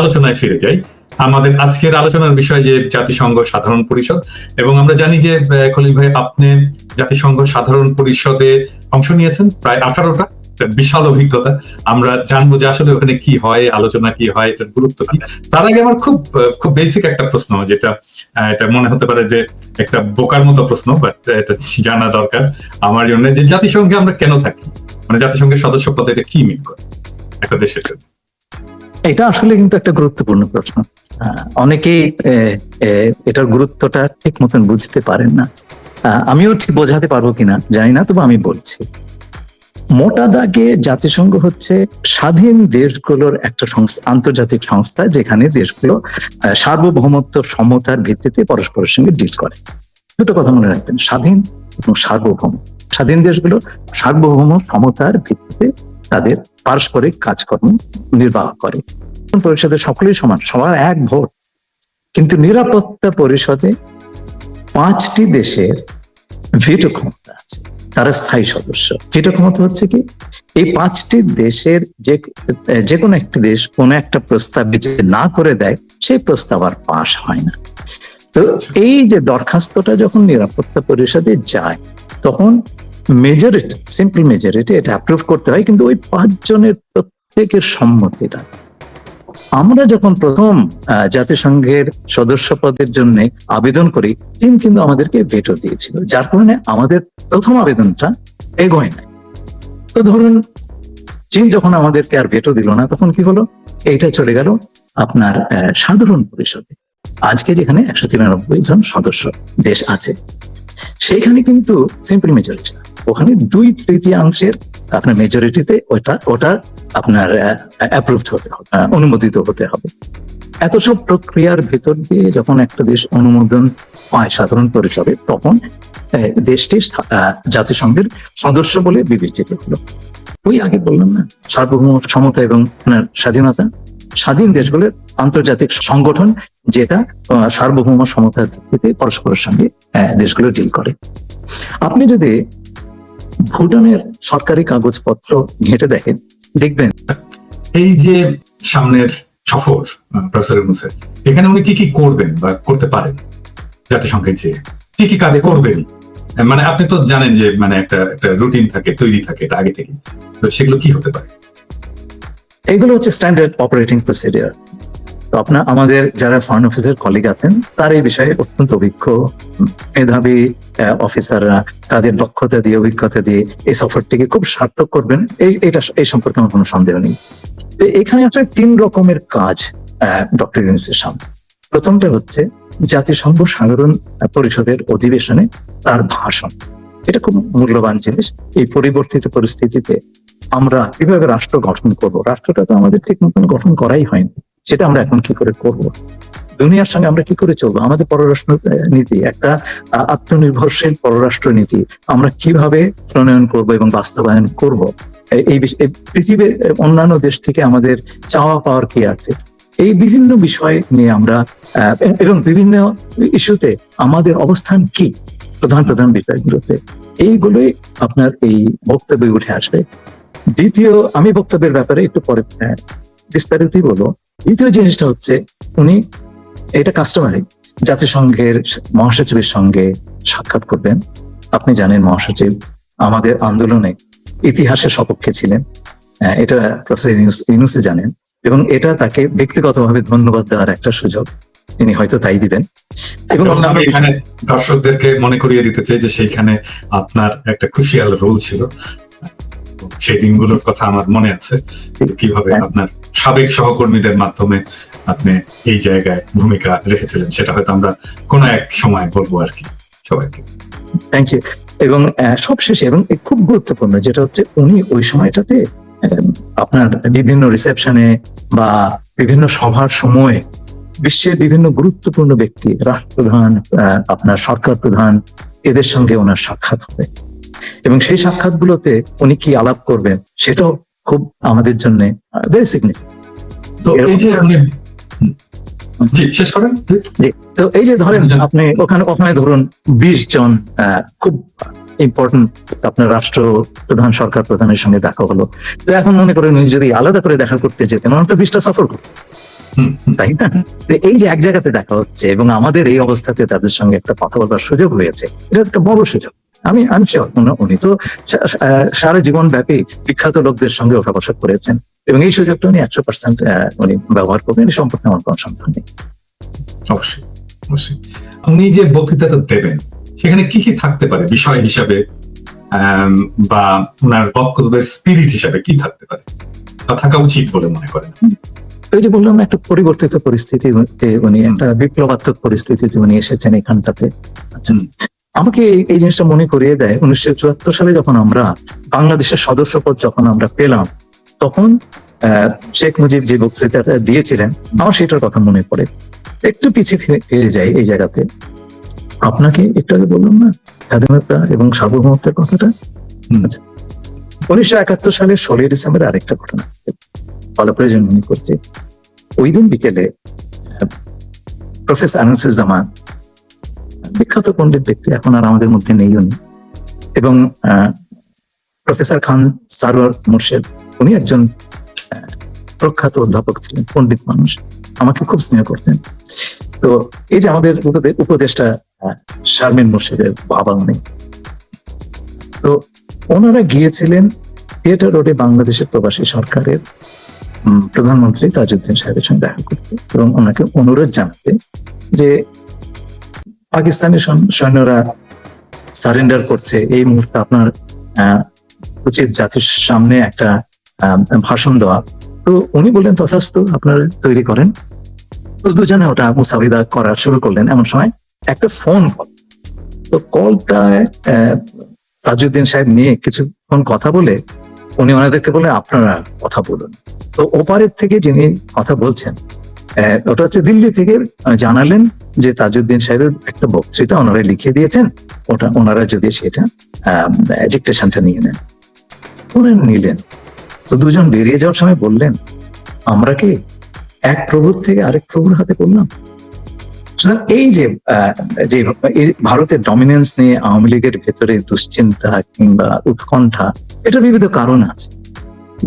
আলোচনায় ফিরে যাই। আমাদের আজকের আলোচনার বিষয় যে জাতিসংঘ সাধারণ পরিষদ এবং আমরা জানি যে খলিল ভাই, আপনি জাতিসংঘ সাধারণ পরিষদে অংশ নিয়েছেন, প্রায় আঠারোটা বিশাল অভিজ্ঞতা। আমরা জানব যে আসলে ওখানে কি হয়, আলোচনা কি হয়, এটার গুরুত্ব কি। তার আগে আমার খুব খুব বেসিক একটা প্রশ্ন, যেটা এটা মনে হতে পারে যে একটা বোকার মতো প্রশ্ন বাট এটা জানা দরকার আমার জন্য যে জাতিসংঘে আমরা কেন থাকি? মানে জাতিসংঘের সদস্য পদে এটা কি মিন করে? একটা দেশের জন্য। এটা আসলে কিন্তু একটা গুরুত্বপূর্ণ প্রশ্ন। অনেকেই এটার গুরুত্বটা ঠিক মতন বুঝতে পারেন না। আমিও ঠিক বোঝাতে পারব কিনা জানি না, তবে আমি বলছি। মোটা দাগে জাতিসংঘ হচ্ছে স্বাধীন দেশগুলোর একটা সংস্থা, আন্তর্জাতিক সংস্থা, যেখানে দেশগুলো সার্বভৌমত্ব সমতার ভিত্তিতে পরস্পরের সঙ্গে ডিল করে। দুটো কথা মনে রাখবেন, স্বাধীন এবং সার্বভৌম। স্বাধীন দেশগুলো সার্বভৌম সমতার ভিত্তিতে তাদের পারস্পরিক কাজকর্ম নির্বাহ করে। পরিষদে সকলেই সমান, সবার এক ভোট। কিন্তু নিরাপত্তা পরিষদে পাঁচটি দেশের ভিটো ক্ষমতা আছে, তারা স্থায়ী সদস্য। ভিটো ক্ষমতা হচ্ছে কি? এই পাঁচটি দেশের যে যে কোনো একটি দেশ কোনো একটা প্রস্তাব যদি না করে দেয়, সেই প্রস্তাব আর পাশ হয় না। তো এই যে দরখাস্তটা যখন নিরাপত্তা পরিষদে যায়, তখন মেজরিটি সিম্পল মেজরিটি এটা অ্যাপ্রুভ করতে হয়, কিন্তু ওই পাঁচজনের প্রত্যেকের সম্মতিটা। আমরা যখন প্রথম জাতিসংঘের সদস্য পদের জন্য আবেদন করি, চীন কিন্তু আমাদেরকে ভেটো দিয়েছিল। যার কারণে আমাদের প্রথম আবেদনটা এগোয় না তো ধরুন, চীন যখন আমাদেরকে আর ভেটো দিল না, তখন কি হলো? এইটা চলে গেল আপনার সাধারণ পরিষদে। আজকে যেখানে একশো তিরানব্বই জন সদস্য দেশ আছে সেখানে কিন্তু সিম্পল মেজরিটি ওখানে দুই তৃতীয়াংশের আপনার মেজরিটিতে ওটা ওটা আপনার অ্যাপ্রুভড হতে হবে অনুমোদিত হতে হবে। এত সব প্রক্রিয়ার ভেতর দিয়ে যখন একটা দেশ অনুমোদন পায় সাধারণ পরিষদে তখন দেশটি জাতিসংঘের সদস্য বলে বিবেচিত হলো। ওই আগে বললাম না, সার্বভৌম সমতা এবং স্বাধীনতা, স্বাধীন দেশগুলোর আন্তর্জাতিক সংগঠন যেটা সার্বভৌম সমতার ভিত্তিতে পরস্পরের সঙ্গে দেশগুলো ডিল করে। আপনি যদি ভুটানের সরকারি কাগজপত্র ঘেঁটে দেখেন দেখবেন। এই যে সামনের সফর প্রফেসর ইউনুসের এখানে উনি কি কি করবেন বা করতে পারেন জাতিসংঘের যে কি কি কাজ করবেন? মানে আপনি তো জানেন যে মানে একটা একটা রুটিন থাকে তৈরি থাকে এটা আগে থেকে। তো সেগুলো কি হতে পারে? এগুলো হচ্ছে স্ট্যান্ডার্ড অপারেটিং প্রসিডিওর তো আপনার আমাদের যারা ফরেন অফিসের কলিগ আছেন, তার এই বিষয়ে অত্যন্ত অভিজ্ঞ মেধাবী অফিসাররা তাদের দক্ষতা দিয়ে, অভিজ্ঞতা দিয়ে এই সফরটিকে খুব সার্থক করবেন। এই, এটা, এই সম্পর্কে আমার কোনো সন্দেহ নেই। তো এখানে একটা তিন রকমের কাজ ডক্টর ইউনিসের সামনে। প্রথমটা হচ্ছে জাতিসংঘ সাধারণ পরিষদের অধিবেশনে তার ভাষণ। এটা খুব মূল্যবান জিনিস। এই পরিবর্তিত পরিস্থিতিতে আমরা কীভাবে রাষ্ট্র গঠন করব? রাষ্ট্রটা তো আমাদের ঠিক মতন গঠন করাই হয়নি। সেটা আমরা এখন কি করে করব? দুনিয়ার সঙ্গে আমরা কি করে চলবো? আমাদের পররাষ্ট্র নীতি একটা আত্মনির্ভরশীল পররাষ্ট্র নীতি। আমরা কীভাবে প্রণয়ন করব এবং বাস্তবায়ন করব? এই- পৃথিবীর অন্যান্য দেশ থেকে আমাদের চাওয়া পাওয়ার কি আছে? এই বিভিন্ন বিষয় নিয়ে আমরা এবং বিভিন্ন ইস্যুতে আমাদের অবস্থান কি? প্রধান প্রধান বিষয়গুলোতে। এইগুলোই আপনার এই বক্তব্যে উঠে আসবে। দ্বিতীয়, আমি বক্তব্যের ব্যাপারে একটু পরে বিস্তারিতই বলব। দ্বিতীয় জিনিসটা হচ্ছে উনি এটা কাস্টমারি জাতিসংঘের মহাসচিবের সঙ্গে সাক্ষাৎ করবেন। আপনি জানেন মহাসচিব আমাদের আন্দোলনে ইতিহাসের সপক্ষে ছিলেন। আহ, এটা প্রফেসর ইউনুসে জানেন এবং এটা তাকে ব্যক্তিগতভাবে ধন্যবাদ দেওয়ার একটা সুযোগ তিনি হয়তো তাই দিবেন। এবং আমি এখানে দর্শকদেরকে মনে করিয়ে দিতে চাই যে সেইখানে আপনার একটা খুশিয়াল রোল ছিল। সেই দিনগুলোর কথা আমার মনে আছে। কীভাবে আপনার সাবেক সহকর্মীদের মাধ্যমে আপনি এই জায়গায় ভূমিকা রেখেছিলেন সেটা হয়তো আমরা কোনো এক সময় বলব আর কি সবাইকে। থ্যাংক ইউ এবং সবশেষে এবং খুব গুরুত্বপূর্ণ যেটা হচ্ছে উনি ওই সময়টাতে আপনার বিভিন্ন রিসেপশনে বা বিভিন্ন সভার সময়ে বিশ্বের বিভিন্ন গুরুত্বপূর্ণ ব্যক্তি রাষ্ট্রপ্রধান আপনার সরকার প্রধান এদের সঙ্গে ওনার সাক্ষাৎ হবে। এবং সেই সাক্ষাৎগুলোতে উনি কি আলাপ করবেন সেটাও খুব আমাদের জন্য ভেরি সিগনিফিকেন্ট তো এই যে। তো এই ধরেন আপনি ওখানে ওখানে ধরুন বিশ জন খুব ইম্পর্টেন্ট আপনার রাষ্ট্র প্রধান সরকার প্রধানের সঙ্গে দেখা হলো। তো এখন মনে করেন উনি যদি আলাদা করে দেখা করতে যেতেন ওনার তো বিশটা সফর করতেন। তাই না? এই যে এক জায়গাতে দেখা হচ্ছে এবং আমাদের এই অবস্থাতে তাদের সঙ্গে একটা কথা বলবার সুযোগ হয়েছে এটা একটা বড় সুযোগ। আমি আমি উনি- তো সারা জীবন ব্যাপী বিখ্যাত লোকদের সঙ্গে ওঠা বসা করেছেন। এবং এই সুযোগটা উনি একশো পার্সেন্ট উনি ব্যবহার করবেন। এই সম্পর্কে আমার কোনো সন্দেহ নেই। অবশ্যই অবশ্যই। উনি যে বক্তৃতাটা দেবেন সেখানে কি কি থাকতে পারে? বিষয় হিসাবে বা ওনার বক্তব্যের স্পিরিট হিসাবে কি থাকতে পারে? বা থাকা উচিত বলে মনে করেন ওই যে বললাম একটা পরিবর্তিত পরিস্থিতি উনি একটা বিপ্লবাত্মক পরিস্থিতিতে উনি এসেছেন এখানটাতে। আচ্ছা। আমাকে এই- জিনিসটা মনে করিয়ে দেয়। উনিশশো চুয়াত্তর সালে যখন আমরা বাংলাদেশের সদস্যপদ যখন আমরা পেলাম তখন শেখ মুজিব যে বক্তৃতাটা দিয়েছিলেন আমার সেটার কথা মনে পড়ে। একটু পিছিয়ে ফিরে- ফিরে যাই এই জায়গাতে। আপনাকে একটু আগে বললাম না স্বাধীনতা এবং সার্বভৌমত্বের কথাটা? আচ্ছা। উনিশশো একাত্তর সালের ষোলোই ডিসেম্বর আরেকটা ঘটনা। ভালো প্রয়োজন মনে করছি। ওই দিন বিকেলে প্রফেসর আনুসুজ্জামান বিখ্যাত পণ্ডিত ব্যক্তি এখন আর আমাদের মধ্যে নেই উনি এবং প্রফেসর খান সারোয়ার মুর্শেদ উনি একজন প্রখ্যাত অধ্যাপক ছিলেন পণ্ডিত মানুষ। আমাকে খুব স্নেহ করতেন। তো এই যে আমাদের উপদে- উপদেষ্টা আহ, শারমিন মুর্শিদের বাবা উনি। তো ওনারা গিয়েছিলেন থিয়েটার রোডে বাংলাদেশের প্রবাসী সরকারের প্রধানমন্ত্রী তাজউদ্দিন সাহেবের সঙ্গে দেখা করতে। এবং ওনাকে অনুরোধ জানাতে যে পাকিস্তানি সৈন্যরা সারেন্ডার করছে। এই মুহূর্তে আপনার উচিত জাতির সামনে একটা ভাষণ দেওয়া। তো উনি বললেন, তথাস্তু আপনারা তৈরি করেন। দুজনে ওটা মুসাবিদা করা শুরু করলেন এমন সময় একটা ফোন কল তো কলটা তাজউদ্দিন সাহেব নিয়ে কিছুক্ষণ কথা বলে উনি ওনাদেরকে বলে আপনারা কথা বলুন। তো ওপারের থেকে যিনি কথা বলছেন ওটা হচ্ছে দিল্লি থেকে জানালেন যে তাজউদ্দিন সাহেবের একটা বক্তৃতা ওনারা লিখে দিয়েছেন। ওটা, ওনারা যদি সেটা ডিকটেশনটা নিয়ে নেন। ওনারা নিলেন। তো দুজন বেরিয়ে যাওয়ার সময় বললেন, আমরা কি এক প্রভুর থেকে আরেক প্রভুর হাতে করলাম? এই যে যে ভারতের ডমিনেন্স নিয়ে আওয়ামী লীগের ভেতরে দুশ্চিন্তা কিংবা উৎকণ্ঠা, এটা বিবিধ কারণ আছে।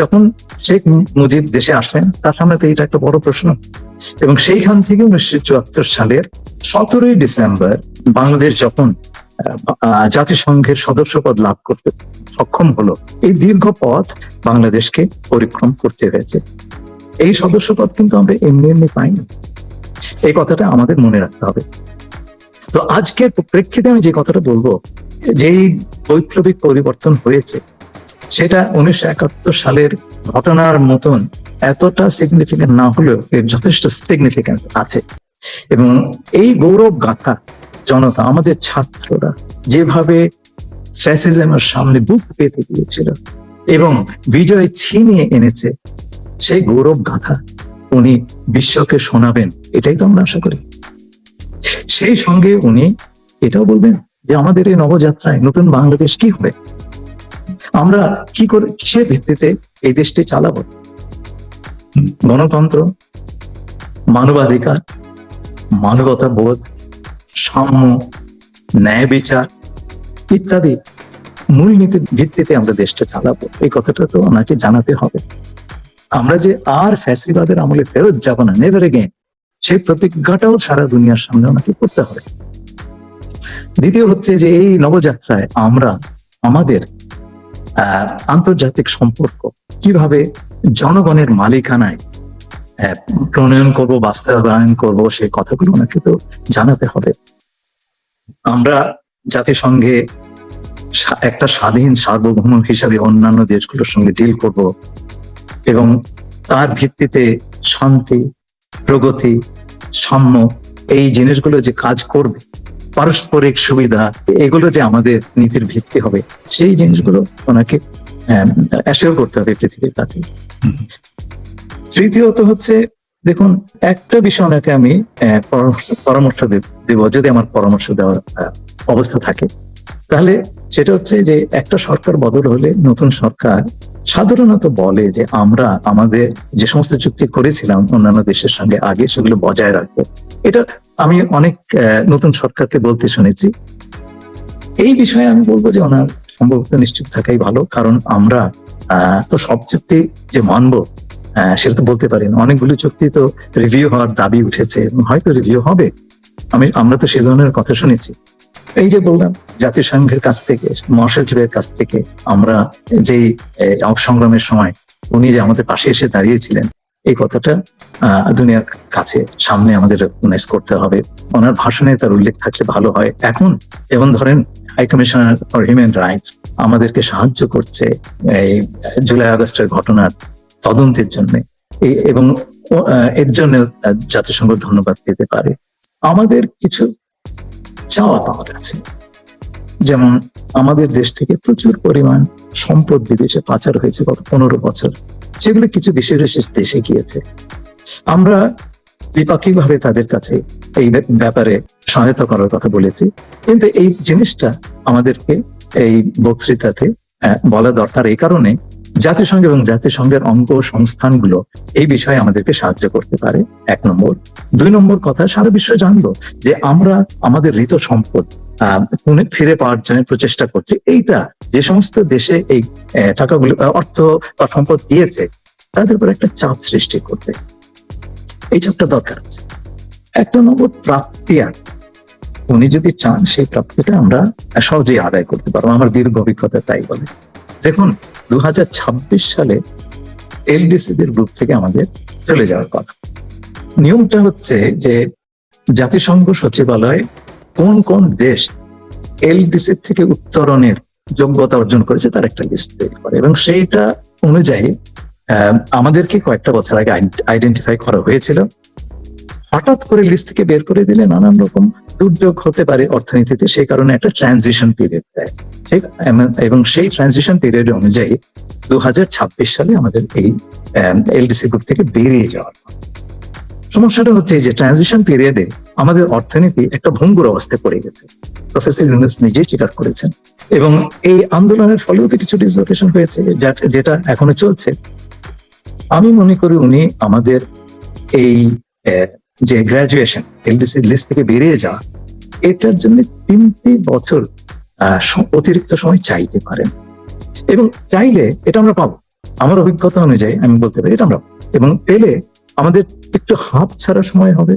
যখন শেখ মুজিব দেশে আসলেন, তার সামনে তো এটা একটা বড় প্রশ্ন। এবং সেইখান থেকে উনিশশো চুয়াত্তর সালের সতেরোই ডিসেম্বর বাংলাদেশ যখন জাতিসংঘের সদস্যপদ লাভ করতে সক্ষম হলো, এই দীর্ঘ পথ বাংলাদেশকে পরিক্রম করতে হয়েছে। এই সদস্যপদ কিন্তু আমরা এমনি এমনি পাইনি। এই কথাটা আমাদের মনে রাখতে হবে। তো আজকের প্রেক্ষিতে আমি যে কথাটা বলব যেই বৈপ্লবিক পরিবর্তন হয়েছে সেটা উনিশশো একাত্তর সালের ঘটনার মতন এতটা সিগনিফিকেন্ট না হলেও এর যথেষ্ট সিগনিফিকেন্স আছে। এবং এই গৌরব গাথা জনতা, আমাদের ছাত্ররা যেভাবে ফ্যাসিজমের সামনে বুক পেতে দিয়েছিল এবং বিজয় ছিনিয়ে এনেছে, সেই গৌরব গাথা উনি বিশ্বকে শোনাবেন, এটাই তো আমরা আশা করি। সেই সঙ্গে উনি এটাও বলবেন যে আমাদের এই নবযাত্রায় নতুন বাংলাদেশ কি হবে? আমরা কি করে, কিসের ভিত্তিতে এই দেশটি চালাবো? গণতন্ত্র, মানবাধিকার, মানবতা বোধ, সাম্য, ন্যায় বিচার ইত্যাদি মূলনীতির ভিত্তিতে আমরা দেশটা চালাবো। এই কথাটা তো ওনাকে জানাতে হবে। আমরা যে আর ফ্যাসিবাদের আমলে ফেরত যাব না নেভার এগেন সেই প্রতিজ্ঞাটাও সারা দুনিয়ার সামনে ওনাকে করতে হবে। দ্বিতীয় হচ্ছে যে এই নবযাত্রায় আমরা, আমাদের আন্তর্জাতিক সম্পর্ক। কীভাবে জনগণের মালিকানায় প্রণয়ন করব, বাস্তবায়ন করব, সেই কথাগুলো ওনাকে তো জানাতে হবে। আমরা জাতিসংঘে একটা স্বাধীন সার্বভৌম হিসাবে অন্যান্য দেশগুলোর সঙ্গে ডিল করব এবং তার ভিত্তিতে শান্তি, প্রগতি, সাম্য, এই জিনিসগুলো যে কাজ করবে পারস্পরিক সুবিধা, এগুলো যে আমাদের নীতির ভিত্তি হবে, সেই জিনিসগুলো ওনাকে অ্যাসিওর করতে হবে পৃথিবীর কাছে। তৃতীয়ত হচ্ছে, দেখুন, একটা বিষয় ওনাকে আমি পরামর্শ- দেব, যদি আমার পরামর্শ দেওয়ার অবস্থা থাকে। তাহলে সেটা হচ্ছে যে, একটা সরকার বদল হলে নতুন সরকার সাধারণত বলে যে, আমরা আমাদের যে সমস্ত চুক্তি করেছিলাম অন্যান্য দেশের সঙ্গে, আগে সেগুলো বজায় রাখব। এটা আমি অনেক নতুন সরকারকে বলতে শুনেছি। এই বিষয়ে আমি বলব যে ওনার সম্ভবত নিশ্চিত থাকাই ভালো, কারণ আমরা তো সব চুক্তি যে মানব সেটা তো বলতে পারি না অনেকগুলো চুক্তি তো রিভিউ হওয়ার দাবি উঠেছে, হয়তো রিভিউ হবে। আমি, আমরা তো সে ধরনের কথা শুনেছি। এই যে বললাম জাতিসংঘের কাছ থেকে, মহাসচিবের কাছ থেকে আমরা যেই সংগ্রামের সময় উনি যে আমাদের পাশে এসে দাঁড়িয়েছিলেন এই কথাটা দুনিয়ার কাছে, সামনে আমাদের রেকগনাইজ করতে হবে। ওনার ভাষণে তার উল্লেখ থাকলে ভালো হয়। এখন যেমন ধরেন high commissioner for human rights আমাদেরকে সাহায্য করছে এই জুলাই আগস্টের ঘটনার তদন্তের জন্য। এবং এর জন্য জাতিসংঘ ধন্যবাদ পেতে পারে। আমাদের কিছু চাওয়া পাওয়ার আছে। যেমন আমাদের দেশ থেকে প্রচুর পরিমাণ সম্পদ বিদেশে পাচার হয়েছে গত পনেরো বছর সেগুলো কিছু বিশেষ বিশেষ দেশে গিয়েছে। আমরা দ্বিপাক্ষিক ভাবে তাদের কাছে এই ব্যাপারে সহায়তা করার কথা বলেছি। কিন্তু এই জিনিসটা আমাদেরকে এই বক্তৃতাতে বলা দরকার। এই কারণে জাতিসংঘ এবং জাতিসংঘের অঙ্গ সংস্থানগুলো এই বিষয়ে আমাদেরকে সাহায্য করতে পারে। এক নম্বর। দুই নম্বর কথা, সারা বিশ্ব জানলো যে আমরা আমাদের ঋত সম্পদ ফিরে পাওয়ার জন্য প্রচেষ্টা করছি। এইটা যে সমস্ত দেশে এই টাকাগুলো অর্থ বা সম্পদ দিয়েছে, তাদের উপর একটা চাপ সৃষ্টি করবে। এই চাপটা দরকার আছে। একটা নম্বর প্রাপ্তি আর। উনি যদি চান, সেই প্রাপ্তিটা আমরা সহজেই আদায় করতে পারব। আমার দীর্ঘ অভিজ্ঞতা তাই বলে। দেখুন দু হাজার ছাব্বিশ সালে এলডিসিদের গ্রুপ থেকে আমাদের চলে যাওয়ার কথা। নিয়মটা হচ্ছে যে জাতিসংঘ সচিবালয় কোন কোন দেশ এলডিসি থেকে উত্তরণের যোগ্যতা অর্জন করেছে তার একটা লিস্ট তৈরি করে। এবং সেইটা অনুযায়ী আমাদেরকে কয়েকটা বছর আগে আইডেন্টিফাই করা হয়েছিল। হঠাৎ করে লিস্ট থেকে বের করে দিলে নানান রকম দুর্যোগ হতে পারে অর্থনীতিতে, সেই কারণে একটা ট্রানজিশন পিরিয়ড দেয়। ঠিক এবং সেই ট্রানজিশন পিরিয়ড অনুযায়ী দু হাজার ছাব্বিশ সালে আমাদের এই এলডিসি গ্রুপ থেকে বেরিয়ে যাওয়ার। সমস্যাটা হচ্ছে যে ট্রানজিশন পিরিয়ডে আমাদের অর্থনীতি একটা ভঙ্গুর অবস্থায় পড়ে গেছে। প্রফেসর ইউনুস নিজেই স্বীকার করেছেন। এবং এই আন্দোলনের ফলেও তো কিছু ডিসলোকেশন হয়েছে যেটা এখনও চলছে। আমি মনে করি উনি আমাদের এই যে গ্রাজুয়েশন এলডিসি লিস্ট থেকে বেরিয়ে যাওয়া, এটার জন্য তিনটি বছর অতিরিক্ত সময় চাইতে পারেন এবং চাইলে এটা আমরা পাবো। আমার অভিজ্ঞতা অনুযায়ী আমি বলতে পারি এটা আমরা এবং পেলে আমাদের একটু হাত ছাড়া সময় হবে।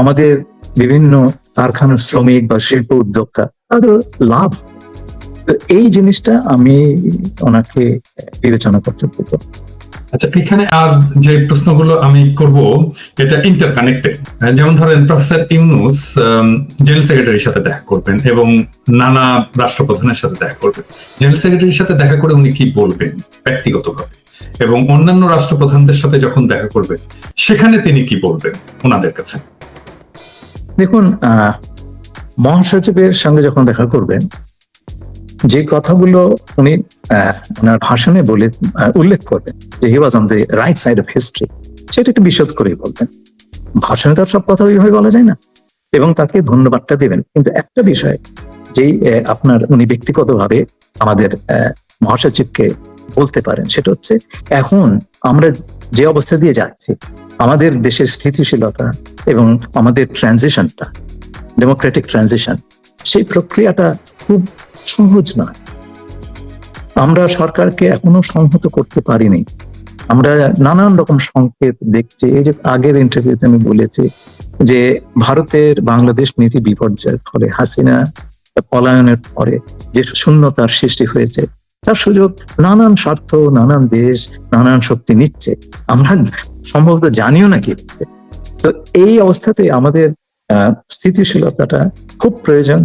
আমাদের বিভিন্ন কারখানার শ্রমিক বা শিল্প উদ্যোক্তা, তাদের লাভ এই জিনিসটা আমি ওনাকে বিবেচনা করতে বলব। আচ্ছা এখানে আর যে প্রশ্নগুলো আমি করব, এটা ইন্টারকানেক্টেড যেমন ধরেন প্রফেসর ইউনুস জেনারেল সেক্রেটারির সাথে দেখা করবেন এবং নানা রাষ্ট্রপ্রধানের সাথে দেখা করবেন। জেনারেল সেক্রেটারির সাথে দেখা করে উনি কি বলবেন ব্যক্তিগতভাবে? এবং অন্যান্য রাষ্ট্রপ্রধানদের সাথে যখন দেখা করবেন সেখানে তিনি কি বলবেন ওনাদের কাছে? দেখুন মহাসচিবের সঙ্গে যখন দেখা করবেন, যে কথাগুলো উনি ওনার ভাষণে বলে উল্লেখ করবেন, যে he was on the right side of history সেটা একটু বিশদ করেই বলবেন। ভাষণে তো সব কথা ওইভাবে বলা যায় না। এবং তাকে ধন্যবাদটা দেবেন। কিন্তু একটা বিষয়, যেই আপনার উনি ব্যক্তিগতভাবে আমাদের মহাসচিবকে বলতে পারেন, সেটা হচ্ছে এখন আমরা যে অবস্থা দিয়ে যাচ্ছি, আমাদের দেশের স্থিতিশীলতা এবং আমাদের ট্রানজিশনটা, ডেমোক্রেটিক ট্রানজিশন, সেই প্রক্রিয়াটা খুব সহজ নয়। আমরা সরকারকে এখনও সংহত করতে পারিনি। আমরা নানান রকম সংকেত দেখছি। এই যে আগের ইন্টারভিউতে আমি বলেছি যে ভারতের বাংলাদেশ নীতি বিপর্যয়ের ফলে হাসিনা পলায়নের পরে যে শূন্যতার সৃষ্টি হয়েছে তার সুযোগ, নানান স্বার্থ, নানান দেশ, নানান শক্তি নিচ্ছে। আমরা সম্ভবত জানিও না কি তো এই অবস্থাতে আমাদের স্থিতিশীলতাটা খুব প্রয়োজন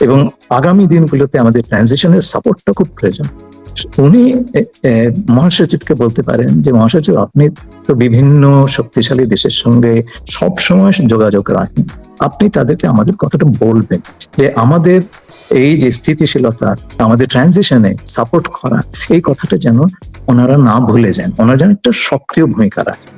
এবং আগামী দিনগুলোতে আমাদের ট্রানজিশনের সাপোর্টটা খুব প্রয়োজন। উনি মহাসচিবকে বলতে পারেন যে মহাসচিব, আপনি তো বিভিন্ন শক্তিশালী দেশের সঙ্গে সব সময় যোগাযোগ রাখেন। আপনি তাদেরকে আমাদের কথাটা বলবেন যে আমাদের এই যে স্থিতিশীলতা, আমাদের ট্রানজিশনে সাপোর্ট করা, এই কথাটা যেন ওনারা না ভুলে যান। ওনারা যেন একটা সক্রিয় ভূমিকা রাখেন।